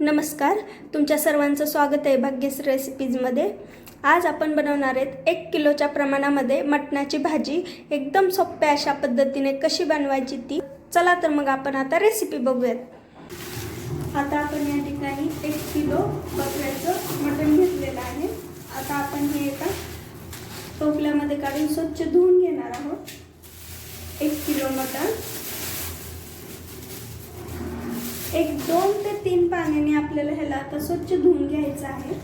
नमस्कार तुमच्या सर्वांचं स्वागत आहे भाग्यस रेसिपीजमध्ये आज आपण बनवणार आहेत एक किलोच्या प्रमाणामध्ये मटणाची भाजी. एकदम सोप्या अशा पद्धतीने कशी बनवायची ती. चला तर मग आपण आता रेसिपी बघूयात. आता आपण या ठिकाणी एक किलो बकऱ्याचं मटण घेतलेलं आहे. आता आपण हे एका टोपल्यामध्ये काढून स्वच्छ धुवून घेणार आहोत. एक किलो मटण. एक दोन ते तीन पाण्याने आपल्याला ह्याला आता स्वच्छ धुवून घ्यायचं आहे.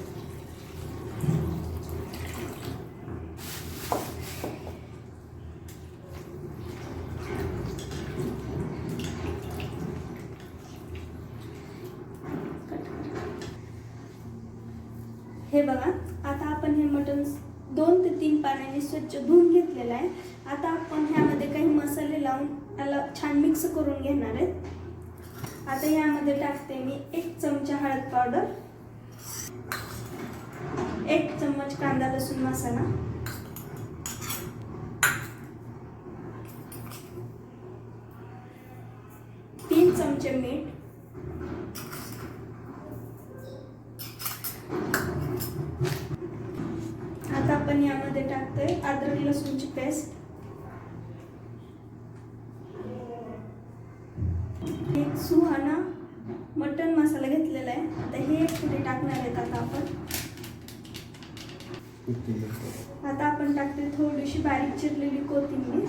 हे बघा आता आपण हे मटण दोन ते तीन पाण्याने स्वच्छ धुवून घेतलेलं आहे. आता आपण ह्यामध्ये काही मसाले लावून त्याला छान मिक्स करून घेणार आहेत आता यामध्ये टाकते मी एक चमचा हळद पावडर एक चम्मच कांदा लसूण मसाला तीन चमचे मीठ आता आपण यामध्ये टाकतोय अद्रक लसूणची पेस्ट एक सुहाना मटन मसाला घेतलेला आहे. आता हे एक पुढे टाकणार आहेत आता आपण. आता आपण टाकते थोडीशी बारीक चिरलेली कोथिंबीर.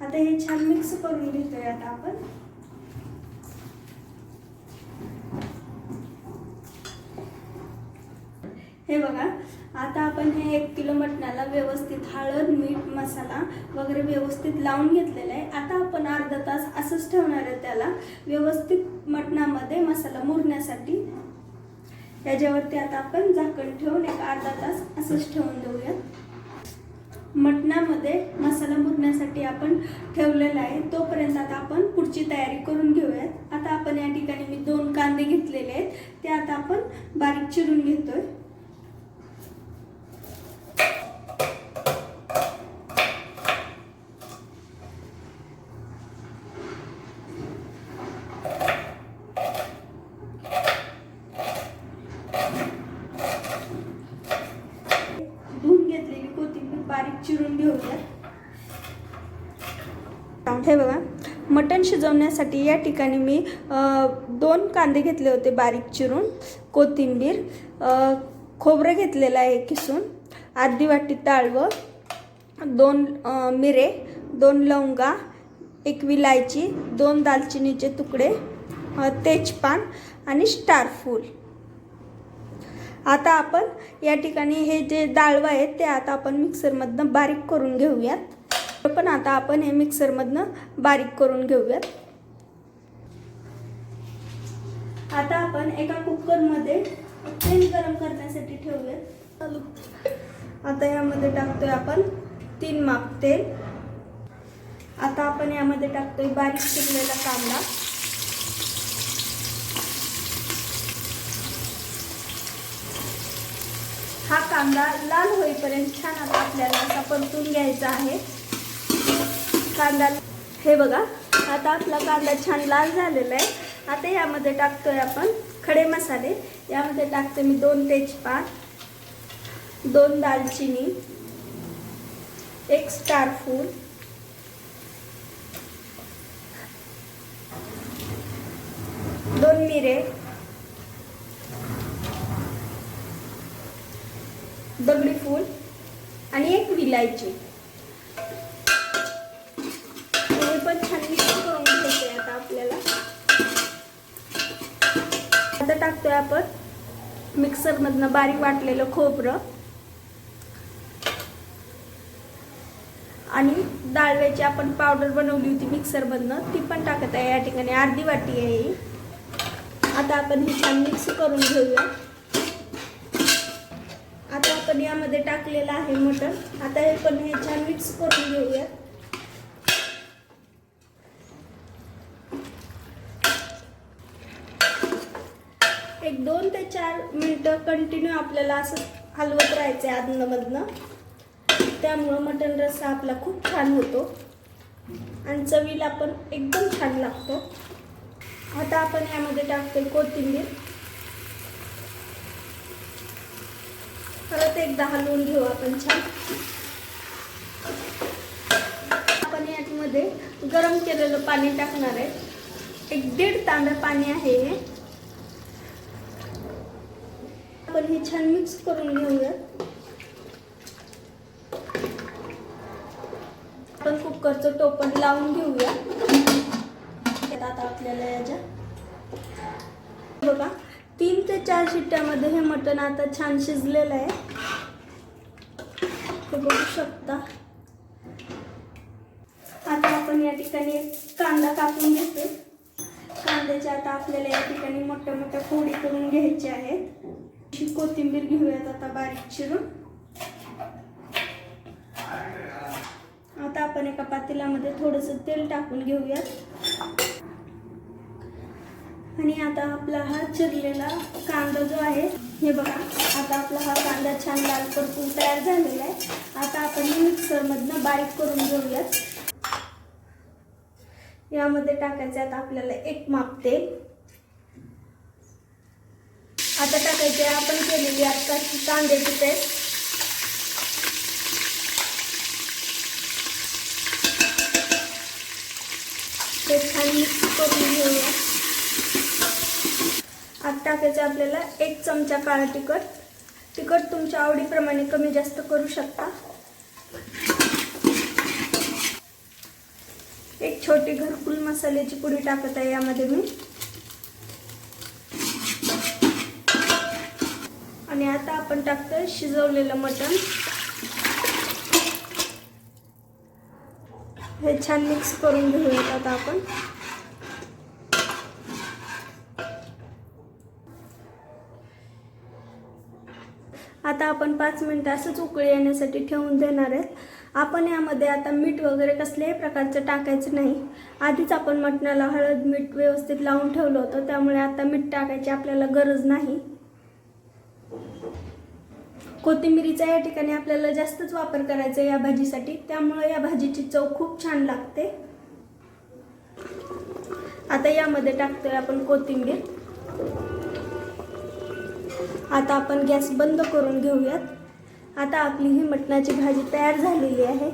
आता हे छान मिक्स करून घेतोय आता आपण. हे बघा आता आपण हे एक किलो मटणाला व्यवस्थित हळद मीठ मसाला वगैरे व्यवस्थित लावून घेतलेला आहे. आता आपण अर्धा तास असंच ठेवणार आहे त्याला. व्यवस्थित मटणामध्ये मसाला मुरण्यासाठी त्याच्यावरती आता आपण झाकण ठेवून एक अर्धा तास असंच ठेवून देऊयात. मटणामध्ये मसाला मुरण्यासाठी आपण ठेवलेला आहे. तोपर्यंत आता आपण पुढची तयारी करून घेऊयात. आता आपण या ठिकाणी मी दोन कांदे घेतलेले आहेत. ते आता आपण बारीक चिरून घेतोय धुवून घेतलेली कोथिंबीर बारीक चिरून घेऊया हे बघा मटण शिजवण्यासाठी या ठिकाणी मी दोन कांदे घेतले होते बारीक चिरून कोथिंबीर खोबरं घेतलेलं आहे किसून अर्धी वाटी ताळवं दोन मिरे दोन लवंगा एक विलायची दोन दालचिनीचे तुकडे तेजपान आणि स्टार फूल. आता आपण या ठिकाणी हे जे डाळवं आहेत ते आता आपण मिक्सरमधनं बारीक करून घेऊयात. पण आता आपण हे मिक्सरमधनं बारीक करून घेऊयात. आता आपण एका कुकरमध्ये तेल गरम करण्यासाठी ठेवूयात. चालू आता यामध्ये टाकतोय आपण तीन माप तेल. आता आपण यामध्ये टाकतोय बारीक चिरलेला कांदा. हा कांदा लाल होईपर्यंत छान आता आपल्याला असा परतून घ्यायचा आहे. कांदा. हे बघा आता आपला कांदा छान लाल झालेला आहे. आता यामध्ये टाकतोय आपण खडे मसाले. यामध्ये टाकते मी दोन तेजपात दोन दालचिनी एक स्टार फूल दोन मिरे. दगडी फूल. आणि एक विलायची हे पण छान मिक्स करून घ्यायचे आता आपल्याला घेतोय आपण मिक्सरमधनं बारीक वाटलेलं खोबरं आणि डाळव्याची आपण पावडर बनवली होती मिक्सरमधनं ती पण टाकत आहे या ठिकाणी. अर्धी वाटी आहे ही. आता आपण ही छान मिक्स करून घेऊया. आता आपण यामध्ये टाकलेलं आहे मटण. आता हे पण हे छान मिक्स करून घेऊया एक दोन ते चार मिनटं कंटिन्यू आपल्याला असं हलवत राहायचं आहे आदनमधनं त्यामुळं मटण रस्सा आपला खूप छान होतो. आणि चवीला पण एकदम छान लागतो. आता आपण यामध्ये टाकतोय कोथिंबीर. परत एकदा हलवून घेऊ आपण छान. आपण यामध्ये गरम केलेलं पाणी टाकणार आहे. एक दीड तांब्या पाणी आहे हे. आपण हे छान मिक्स करून घेऊया. आपण कुकरचं टोपण लावून घेऊया. आता आपल्याला याच्या बघा तीन ते चार शिट्ट्यामध्ये हे मटण आता छान शिजलेलं आहे. ते बघू शकता. आता आपण या ठिकाणी कांदा कापून घेतो कांद्याच्या आता आपल्याला या ठिकाणी मोठ्या मोठ्या फोडी करून घ्यायच्या आहेत. थोडीशी कोथिंबीर घेऊयात आता बारीक चिरून. आता आपण एका पातेल्यामध्ये थोडंसं तेल टाकून घेऊयात. आणि आता आपला हा चिरलेला कांदा जो आहे हे बघा आता आपला हा कांदा छान लाल परतून तयार झालेला आहे. आता आपण मिक्सरमधनं बारीक करून घेऊयात. यामध्ये टाकायचं आता आपल्याला एक माप तेल. आता टाकायचे आपण केलेली आत्ताची कांद्याची पेस्ट. ते छान मिक्स करून घेऊया. आता टाकायचं आपल्याला एक चमचा काळा तिखट. तिखट तुमच्या आवडीप्रमाणे कमी जास्त करू शकता. एक छोटी घरकुल मसाल्याची पुडी टाकत आहे यामध्ये मी. आणि आता आपण टाकतोय शिजवलेलं मटण. हे छान मिक्स करून घेऊयात आता आपण. आता आपण पाच मिनटं असंच उकळी येण्यासाठी ठेवून देणार आहेत. आपण यामध्ये आता मीठ वगैरे कसल्याही प्रकारचं टाकायचं नाही. आधीच आपण मटणाला हळद मीठ व्यवस्थित लावून ठेवलं होतं त्यामुळे आता मीठ टाकायची आपल्याला गरज नाही. कोथिंबिरीचा या ठिकाणी आपल्याला जास्तच वापर करायचा आहे या भाजीसाठी. त्यामुळे या भाजीची चव खूप छान लागते. आता यामध्ये टाकतोय आपण कोथिंबीर. आता आपण गॅस बंद करून घेऊयात. आता आपली ही मटणाची भाजी तयार झालेली आहे.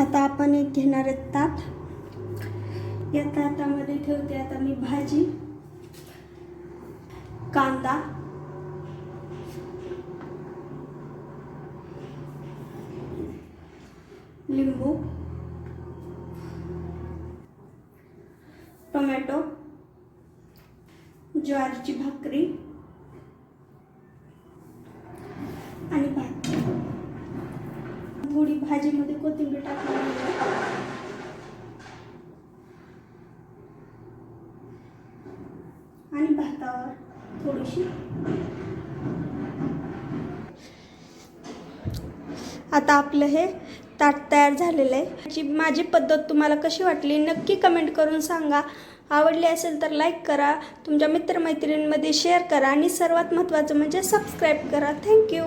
आता आपण एक घेणार आहेत ताट या ताटामध्ये ठेवते आता मी भाजी कांदा लिंबू टोमॅटो ज्वारीची भाकरी आणि भात. थोडी भाजीमध्ये कोथिंबीर टाकली आणि भातावर थोडीशी आता आपलं हे ताट तयार झालेलं आहे. जी माझी पद्धत तुम्हाला कशी वाटली नक्की कमेंट करून सांगा. आवडली असेल तर लाईक करा. तुमच्या मित्रमैत्रिणींमध्ये शेअर करा. आणि सर्वात महत्त्वाचं म्हणजे सबस्क्राईब करा. थँक्यू